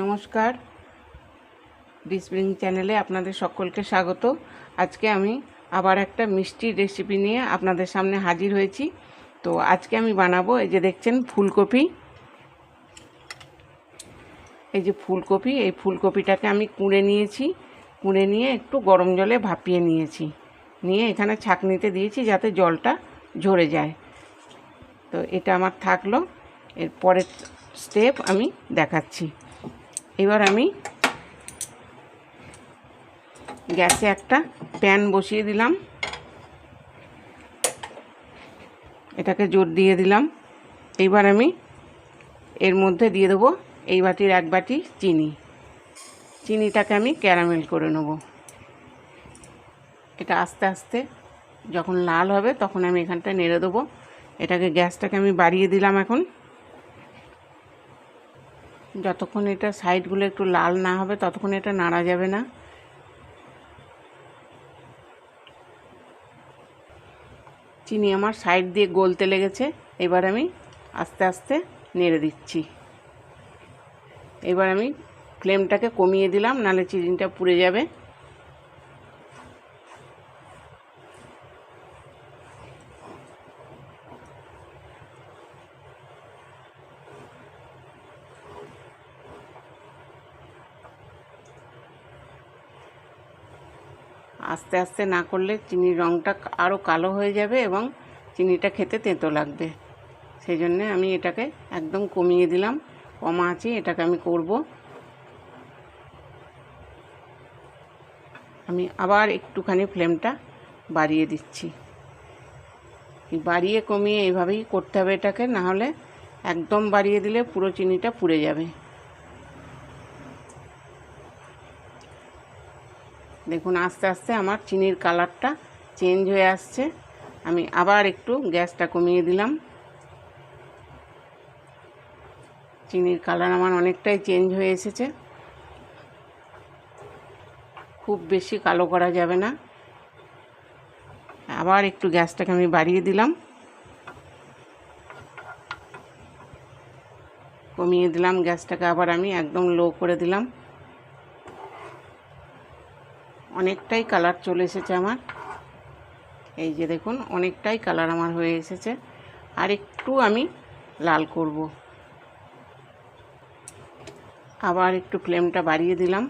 নমস্কার। ডিসপ্রিং চ্যানেলে আপনাদের সকলকে স্বাগত। আজকে আমি আবার একটা মিষ্টি রেসিপি নিয়ে আপনাদের সামনে হাজির হয়েছি। তো আজকে আমি বানাবো এই যে দেখছেন ফুলকপি। এই যে ফুলকপি, এই ফুলকপিটাকে আমি কুঁড়ে নিয়েছি। কুঁড়ে নিয়ে একটু গরম জলে ভাপিয়ে নিয়েছি। নিয়ে এখানে ছাঁকনিতে দিয়েছি যাতে জলটা ঝরে যায়। তো এটা আমার থাকল। এর পরের স্টেপ আমি দেখাচ্ছি। এবার আমি গ্যাসে একটা প্যান বসিয়ে দিলাম। এটাকে জোর দিয়ে দিলাম। এইবার আমি এর মধ্যে দিয়ে দেবো এই বাটির এক বাটি চিনি। চিনিটাকে আমি ক্যারামেল করে নেব। এটা আস্তে আস্তে যখন লাল হবে তখন আমি এখানটা নেড়ে দেবো। এটাকে গ্যাসটাকে আমি বাড়িয়ে দিলাম এখন। যতক্ষণ এটা সাইডগুলো একটু লাল না হবে, ততক্ষণ এটা নাড়া যাবে না। চিনি আমার সাইড দিয়ে গলতে লেগেছে, এবার আমি আস্তে আস্তে নেড়ে দিচ্ছি। এবার আমি ফ্লেমটাকে কমিয়ে দিলাম, নাহলে চিনিটা পুড়ে যাবে। আস্তে আস্তে না করলে চিনির রঙটা আরও কালো হয়ে যাবে এবং চিনিটা খেতে তেঁতো লাগবে। সেই জন্যে আমি এটাকে একদম কমিয়ে দিলাম। কমা আছে এটাকে আমি করব। আমি আবার একটুখানি ফ্লেমটা বাড়িয়ে দিচ্ছি। বাড়িয়ে কমিয়ে এইভাবেই করতে হবে এটাকে, নাহলে একদম বাড়িয়ে দিলে পুরো চিনিটা পুড়ে যাবে। দেখুন, আস্তে আস্তে আমার চিনির কালারটা চেঞ্জ হয়ে আসছে। আমি আবার একটু গ্যাসটা কমিয়ে দিলাম। চিনির কালার আমার অনেকটাই চেঞ্জ হয়ে এসেছে। খুব বেশি কালো করা যাবে না। আবার একটু গ্যাসটাকে আমি বাড়িয়ে দিলাম। কমিয়ে দিলাম, গ্যাসটাকে আবার আমি একদম লো করে দিলাম। অনেকটাই কালার চলে এসেছে আমার। এই যে দেখুন, অনেকটাই কালার আমার হয়ে এসেছে। আর একটু আমি লাল করব। আবার একটু ফ্লেমটা বাড়িয়ে দিলাম।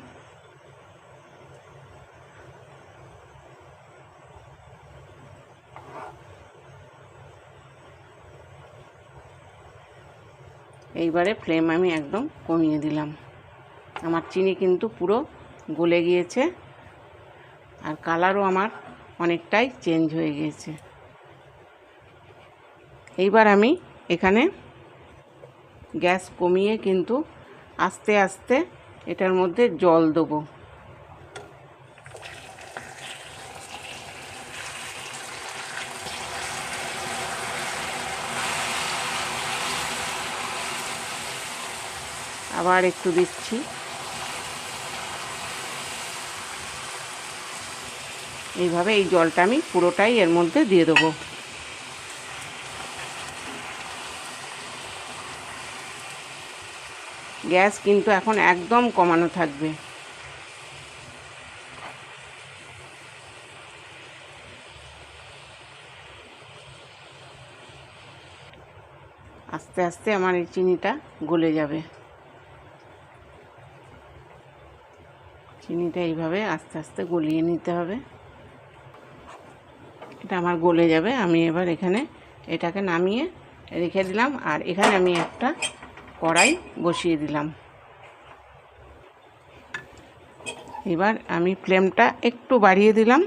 এইবারে ফ্লেম আমি একদম কমিয়ে দিলাম। আমার চিনি কিন্তু পুরো গলে গিয়েছে। আর কালারও আমার অনেকটাই চেঞ্জ হয়ে গিয়েছে। এইবার আমি এখানে গ্যাস কমিয়ে কিন্তু আস্তে আস্তে এটার মধ্যে জল দেবো। আবার একটু দিচ্ছি। এইভাবে এই জলটা আমি পুরোটাই এর মধ্যে দিয়ে দেবো। গ্যাস কিন্তু এখন একদম কমানো থাকবে। আস্তে আস্তে আমার এই চিনিটা গলে যাবে। চিনিটা এইভাবে আস্তে আস্তে গলিয়ে নিতে হবে। এটা আমার গলে যাবে, আমি এবার এখানে এটাকে নামিয়ে রেখে দিলাম আর এখানে আমি একটা কড়াই বসিয়ে দিলাম। এবার আমি ফ্লেমটা একটু বাড়িয়ে দিলাম।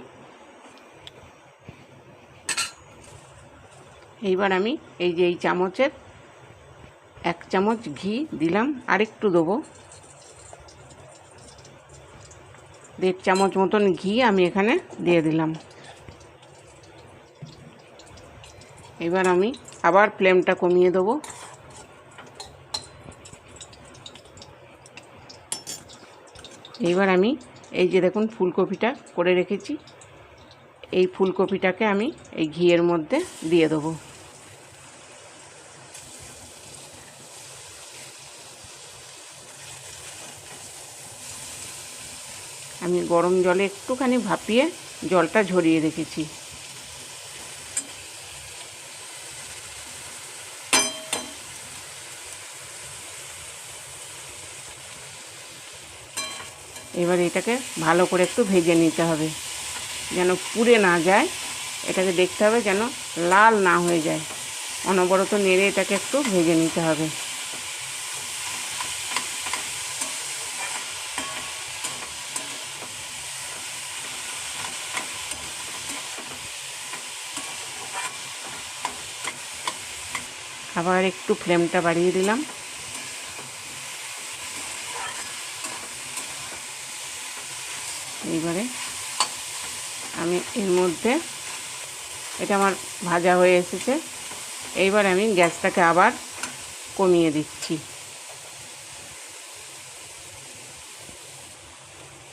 এইবার আমি এই যে এই চামচের এক চামচ ঘি দিলাম আর একটু দেবো। দেড় চামচ মতন ঘি আমি এখানে দিয়ে দিলাম। এবার আমি আবার ফ্লেমটা কমিয়ে দেবো। এইবার আমি এই যে দেখুন ফুলকপিটা করে রেখেছি। এই ফুলকপিটাকে আমি এই ঘিয়ের মধ্যে দিয়ে দেবো। আমি গরম জলে একটুখানি ভাপিয়ে জলটা ঝরিয়ে রেখেছি। এবার এটাকে ভালো করে একটু ভেজে নিতে হবে। যেন পুড়ে না যায়, এটাকে দেখতে হবে যেন লাল না হয়ে যায়। অনবরত নেড়ে এটাকে একটু ভেজে নিতে হবে। আবার একটু ফ্লেমটা বাড়িয়ে দিলাম। এইবারে আমি এর মধ্যে, এটা আমার ভাজা হয়ে এসেছে। এইবার আমি গ্যাসটাকে আবার কমিয়ে দিচ্ছি।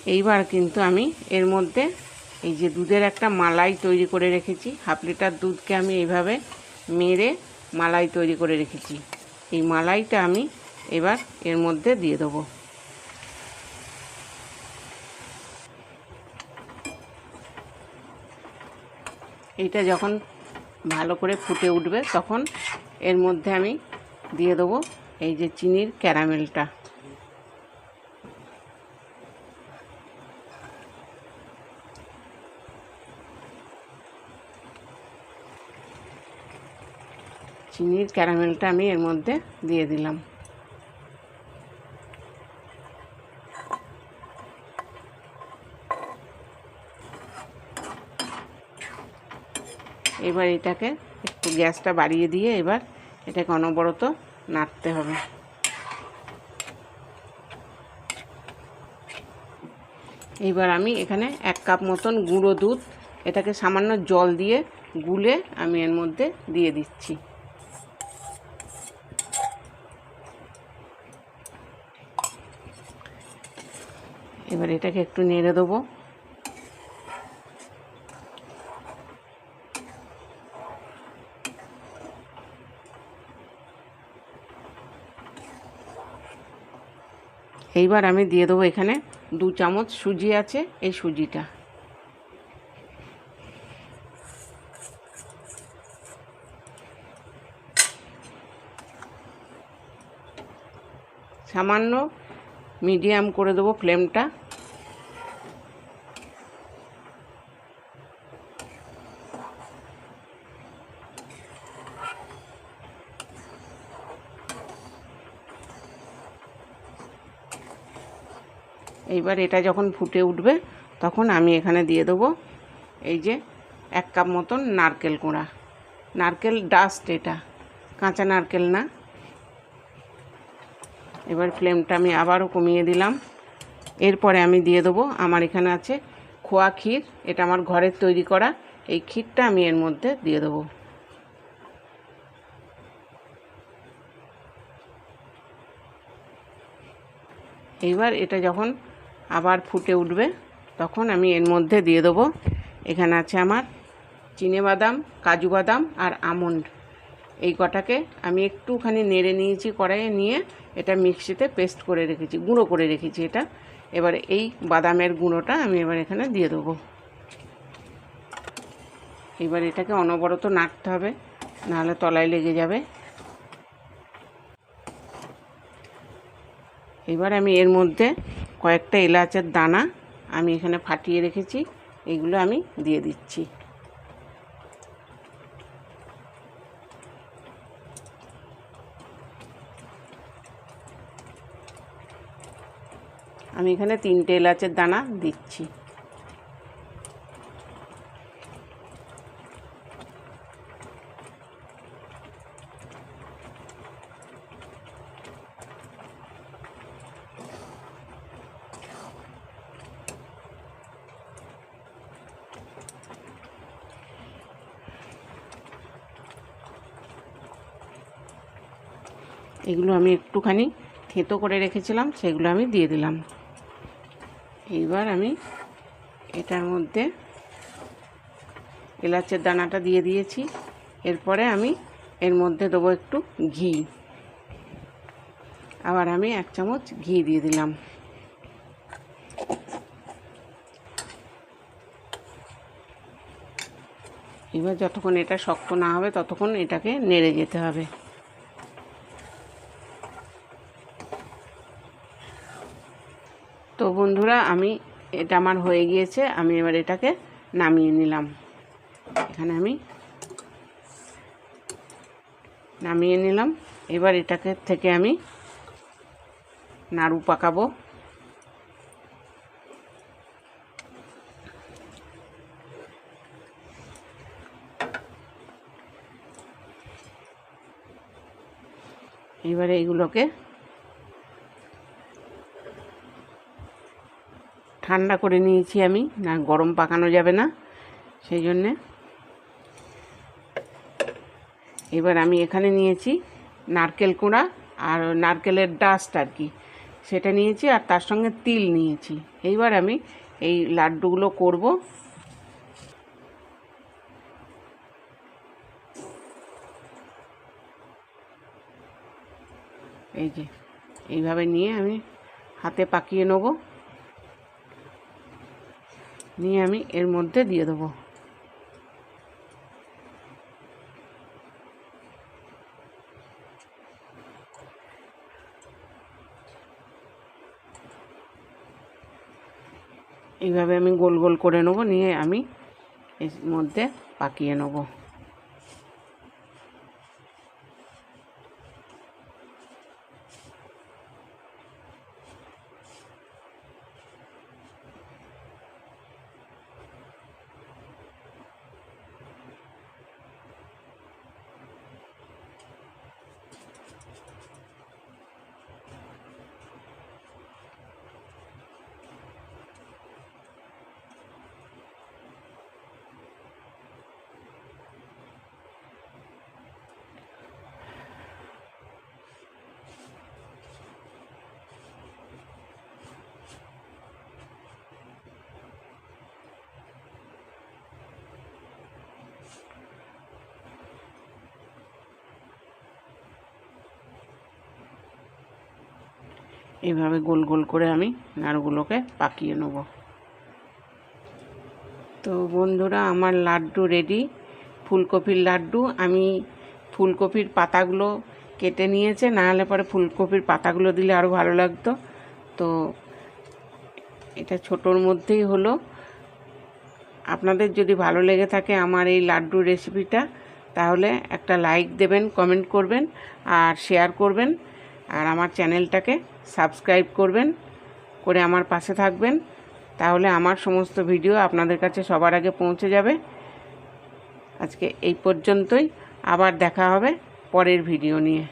এইবার কিন্তু আমি এর মধ্যে এই যে দুধের একটা মালাই তৈরি করে রেখেছি, হাফ লিটার দুধকে আমি এইভাবে মেরে মালাই তৈরি করে রেখেছি। এই মালাইটা আমি এবার এর মধ্যে দিয়ে দেবো। এইটা যখন ভালো করে ফুটে উঠবে, তখন এর মধ্যে আমি দিয়ে দেবো এই যে চিনির ক্যারামেলটা। চিনির ক্যারামেলটা আমি এর মধ্যে দিয়ে দিলাম। এবার এটাকে একটু গ্যাসটা বাড়িয়ে দিয়ে এবার এটাকে অনবরত নাড়তে হবে। এবার আমি এখানে এক কাপ মতন গুঁড়ো দুধ, এটাকে সামান্য জল দিয়ে গুলে আমি এর মধ্যে দিয়ে দিচ্ছি। এবার এটাকে একটু নেড়ে দেবো। এইবার আমি দিয়ে দেবো এখানে দু চামচ সুজি আছে, এই সুজিটা। সামান্য মিডিয়াম করে দেবো ফ্লেমটা। এইবার এটা যখন ফুটে উঠবে, তখন আমি এখানে দিয়ে দেবো এই যে এক কাপ মতন নারকেল কুঁড়া। নারকেল ডাস্ট এটা, কাঁচা নারকেল না। এবার ফ্লেমটা আমি আবারও কমিয়ে দিলাম। এরপরে আমি দিয়ে দেবো, আমার এখানে আছে খোয়া ক্ষীর, এটা আমার ঘরের তৈরি করা, এই ক্ষীরটা আমি এর মধ্যে দিয়ে দেবো। এইবার এটা যখন আবার ফুটে উঠবে। তখন আমি এর মধ্যে দিয়ে দেবো। এখানে আছে আমার চিনে বাদাম, কাজু বাদাম আর আমন্ড। এই কটাকে আমি একটুখানি নেড়ে নিয়েছি কড়াইয়ে নিয়ে, এটা মিক্সিতে পেস্ট করে রেখেছি, গুঁড়ো করে রেখেছি এটা। এবার এই বাদামের গুঁড়োটা আমি এবার এখানে দিয়ে দেবো। এবার এটাকে অনবরত নাড়তে হবে, নাহলে তলায় লেগে যাবে। এবার আমি এর মধ্যে কয়েকটা এলাচের দানা আমি এখানে ফাটিয়ে রেখেছি, এগুলো আমি দিয়ে দিচ্ছি। আমি এখানে তিনটে এলাচের দানা দিচ্ছি। এগুলো আমি একটুখানি থেঁতো করে রেখেছিলাম, সেগুলো আমি দিয়ে দিলাম। এইবার আমি এটার মধ্যে এলাচের দানাটা দিয়ে দিয়েছি। এরপরে আমি এর মধ্যে দেবো একটু ঘি। আবার আমি এক চামচ ঘি দিয়ে দিলাম। এবার যতক্ষণ এটা শক্ত না হবে, ততক্ষণ এটাকে নেড়ে যেতে হবে। বন্ধুরা, আমি এটা আমার হয়ে গিয়েছে, আমি এবার এটাকে নামিয়ে নিলাম। এখানে আমি নামিয়ে নিলাম। এবার এটাকে থেকে আমি নাড়ু পাকাবো। এবারে এগুলোকে ঠান্ডা করে নিয়েছি আমি, না গরম পাকানো যাবে না, সেই জন্যে। এবার আমি এখানে নিয়েছি নারকেল কুঁড়া আর নারকেলের ডাস্ট আর কি, সেটা নিয়েছি আর তার সঙ্গে তিল নিয়েছি। এইবার আমি এই লাড্ডুগুলো করব। এই যে, এইভাবে নিয়ে আমি হাতে পাকিয়ে নেব। নিয়ে আমি এর মধ্যে দিয়ে দেবো। এইভাবে আমি গোল গোল করে নেব, নিয়ে আমি এর মধ্যে পাকিয়ে নেব। এইভাবে গোল গোল করে আমি নাড়ুগুলোকে পাকিয়ে নেব। তো বন্ধুরা, আমার লাড্ডু রেডি ফুলকপির লাড্ডু। আমি ফুলকপির পাতাগুলো কেটে নিয়েছে, না হলে পরে ফুলকপির পাতাগুলো দিলে আরও ভালো লাগতো। তো এটা ছোটোর মধ্যেই হলো। আপনাদের যদি ভালো লেগে থাকে আমার এই লাড্ডু রেসিপিটা তাহলে একটা লাইক দেবেন কমেন্ট করবেন আর শেয়ার করবেন। আর আমার চ্যানেলটাকে সাবস্ক্রাইব করবেন, করে আমার পাশে থাকবেন। তাহলে আমার সমস্ত ভিডিও আপনাদের কাছে সবার আগে পৌঁছে যাবে। আজকে এই পর্যন্তই। আবার দেখা হবে পরের ভিডিও নিয়ে।